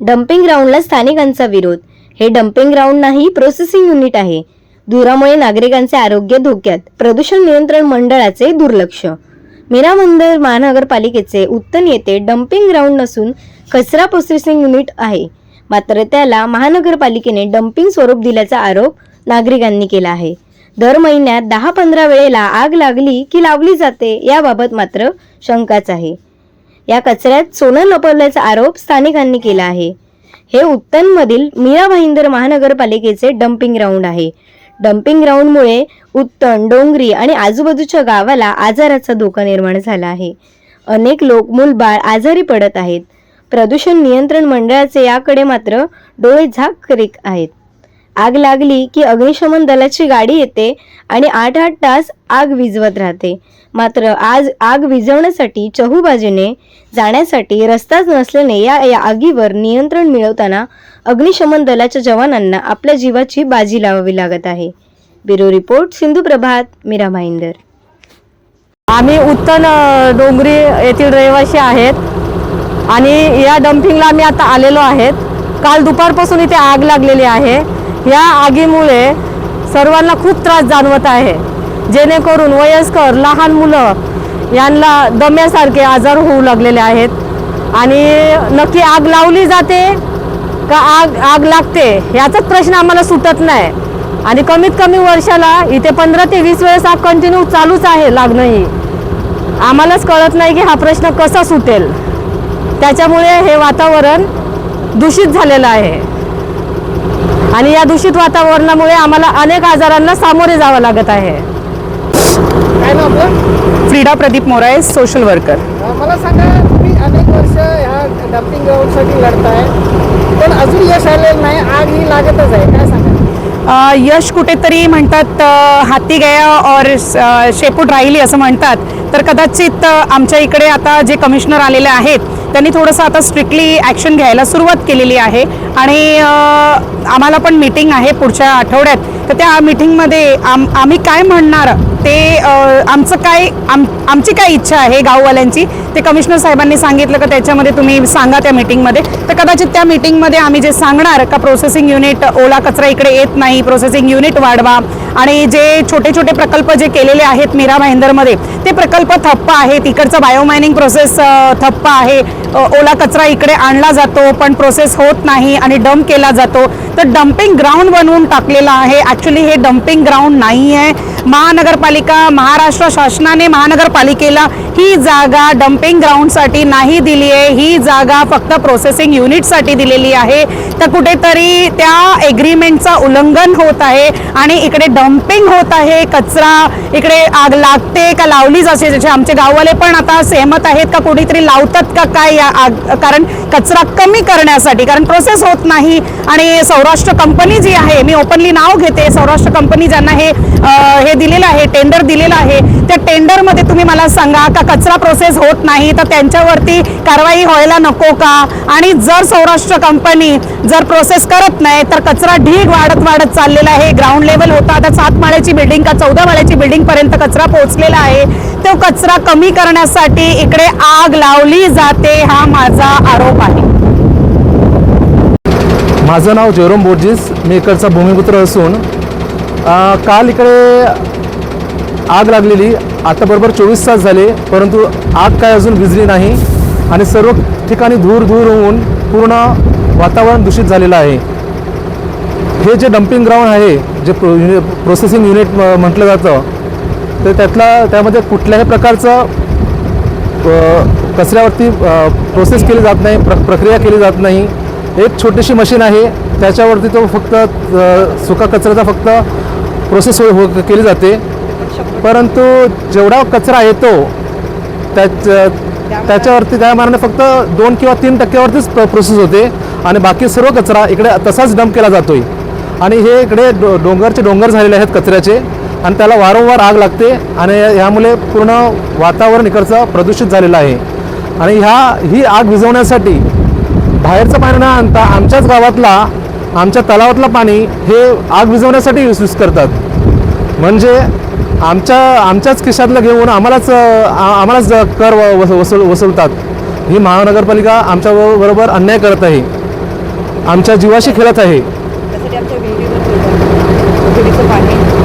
Dumping ग्राउंडला स्थानिकांचा विरोध. हे डम्पिंग ग्राउंड नाही प्रोसेसिंग युनिट आहे. धुरामुळे नागरिकांचे आरोग्य धोक्यात. प्रदूषण नियंत्रण मंडळाचे दुर्लक्ष. मीरा मंदिर महानगरपालिकेचे उत्तन येथे डम्पिंग ग्राउंड नसून कचरा प्रोसेसिंग युनिट आहे. मात्र त्याला महानगरपालिकेने डम्पिंग स्वरूप दिल्याचा आरोप नागरिकांनी केला आहे. दर महिन्यात दहा पंधरा वेळेला आग लागली की लावली जाते याबाबत मात्र शंकाच आहे. या कचऱ्यात सोनं लपवल्याचा आरोप स्थानिकांनी केला आहे. हे उत्तनमधील मीरा भाईंदर महानगरपालिकेचे डम्पिंग ग्राउंड आहे. डम्पिंग ग्राउंडमुळे उत्तन डोंगरी आणि आजूबाजूच्या गावाला आजाराचा धोका निर्माण झाला आहे. अनेक लोक मूलबाळ आजारी पडत आहेत. प्रदूषण नियंत्रण मंडळाचे याकडे मात्र डोळे झाक करीत आहेत. आग लागली की अग्निशमन दलाची गाडी येते आणि आठ आठ तास आग विझवत राहते. मात्र आज आग विझवण्यासाठी चहूबाजूने जाण्यासाठी रस्ताच नसल्याने या या आगीवर नियंत्रण मिळवताना अग्निशमन दलाच्या जवानांना आपल्या जीवाची बाजी लावावी लागत आहे. ब्युरो रिपोर्ट सिंधू प्रभात मीरा भाईंदर आम्ही उत्तन डोंगरी येथील रहिवासी आहेत आणि या डम्पिंगला आम्ही आता आलेलो आहेत. काल दुपारपासून इथे आग लागलेली आहे. या आगीमुळे सर्वांना खूप त्रास जाणवत आहे. जेणेकरून वयस्कर लहान मुलं यांना दम्यासारखे आजार होऊ लागलेले आहेत. आणि नक्की आग लावली जाते का आग आग लागते याचाच प्रश्न आम्हाला सुटत नाही. आणि कमीत कमी वर्षाला इथे पंधरा ते वीस वेळेस आग कंटिन्यू चालूच आहे लागणंही. आम्हालाच कळत नाही की हा प्रश्न कसा सुटेल. त्याच्यामुळे हे वातावरण दूषित झालेलं आहे. आणि या दूषित वातावरणामुळे आम्हाला अनेक आजारांना सामोरे जावं लागत आहे. काय नाव आपलं? Frida Pradeep Moray social worker मला सांगा तुम्ही अनेक वर्ष ह्या डम्पिंग ग्राउंडसाठी लढताय पण अजून यश आलेलं नाही आग ही लागतच आहे काय सांगा यश कुठेतरी म्हणतात हाती गया और शेपूट राहिली असं म्हणतात. तर कदाचित आमच्या इकडे आता जे कमिशनर आलेले आहेत त्यांनी थोडंसं आता स्ट्रिक्टली ॲक्शन घ्यायला सुरुवात केलेली आहे. आणि आम्हाला पण मीटिंग आहे पुढच्या आठवड्यात. तर त्या मीटिंगमध्ये आम आम्ही काय म्हणणार? ते आमचं काय आम आमची काय इच्छा आहे गाववाल्यांची? ते कमिशनर साहेबांनी सांगितलं का त्याच्यामध्ये तुम्ही सांगा त्या मीटिंगमध्ये तर कदाचित त्या मीटिंगमध्ये आम्ही जे सांगणार का प्रोसेसिंग युनिट ओला कचरा इकडे येत नाही प्रोसेसिंग युनिट वाढवा. आणि जे छोटे छोटे प्रकल्प जे केलेले आहेत मीरा भाईंदरमध्ये ते प्रकल्प थप्प आहेत. इकडचं बायोमायनिंग प्रोसेस थप्प आहे. ओला कचरा इकडे आणला जातो पण प्रोसेस होत नाही आणि डंप केला जातो. तर डम्पिंग ग्राउंड बनवून टाकलेलं आहे. ॲक्च्युली हे डम्पिंग ग्राउंड नाही आहे महानगरपालिका महाराष्ट्र शासनाने महानगरपालिकेला ही जागा डम्पिंग ग्राउंडसाठी नाही दिली आहे. ही जागा फक्त प्रोसेसिंग युनिटसाठी दिलेली आहे. तर कुठेतरी त्या एग्रीमेंटचं उल्लंघन होत आहे आणि इकडे डम्पिंग होत आहे. कचरा इकडे आग लागते का लावलीच असे जसे आमचे गाववाले पण आता सहमत आहेत का कुणीतरी लावतात का काय या आग कारण कचरा कमी करण्यासाठी कारण प्रोसेस होत नाही. आणि सौराष्ट्र कंपनी जी आहे मी ओपनली नाव घेते सौराष्ट्र कंपनी ज्यांना हे हे दिलेलं आहे टेंडर दिलेलं आहे. त्या टेंडरमध्ये तुम्ही मला सांगा का कचरा प्रोसेस होत नाही तर त्यांच्यावरती कारवाई व्हायला नको का? आणि जर सौराष्ट्र कंपनी जर प्रोसेस करत नाही तर कचरा ढीग वाढत वाढत चाललेला आहे. ग्राउंड लेवल होता आता सात माळ्याची बिल्डिंग का चौदा माळ्याची बिल्डिंगपर्यंत कचरा पोहोचलेला आहे. तो कचरा कमी करण्यासाठी इकडे आग लावली जाते हा माझा आरोप आहे. माझं नाव जेरोम बोर्जिस. मी इकडचा भूमिपुत्र असून काल इकडे आग लागलेली. आता बरोबर चोवीस तास झाले परंतु आग काय अजून भिजली नाही आणि सर्व ठिकाणी धूर धूर होऊन पूर्ण वातावरण दूषित झालेलं आहे. हे जे डम्पिंग ग्राउंड आहे जे प्रो युनि प्रोसेसिंग युनिट म्हटलं जातं तर त्यातला त्यामध्ये कुठल्याही प्रकारचं कचऱ्यावरती प्रोसेस केली जात नाही प्र प्रक्रिया केली जात नाही. एक छोटीशी मशीन आहे त्याच्यावरती तो फक्त सुका कचऱ्याचा फक्त प्रोसेस हो हो- केली जाते. परंतु जेवढा कचरा येतो त्याच त्याच्यावरती त्या मानाने फक्त दोन किंवा तीन टक्क्यावरतीच प्र प्रोसेस होते. आणि बाकी सर्व कचरा इकडे तसाच डंप केला जातोय. आणि हे इकडे डो डोंगरचे डोंगर झालेले आहेत कचऱ्याचे. आणि त्याला वारंवार आग लागते. आणि ह्यामुळे पूर्ण वातावरण इकडचं प्रदूषित झालेलं आहे. आणि ह्या ही आग विझवण्यासाठी बाहेरचं पाणी न आणता आमच्याच गावातला आमच्या तलावातलं पाणी हे आग विझवण्यासाठी यूज करतात. म्हणजे आमच्या आमच्याच खिशातलं घेऊन आम्हालाच आम्हालाच कर वस वसूल वसुलतात. ही महानगरपालिका आमच्याबरोबर अन्याय करत आहे. आमच्या जीवाशी खेळत आहे.